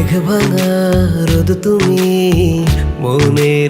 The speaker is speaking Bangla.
মেঘ ভাঙা রোদ তুমি জুড়ে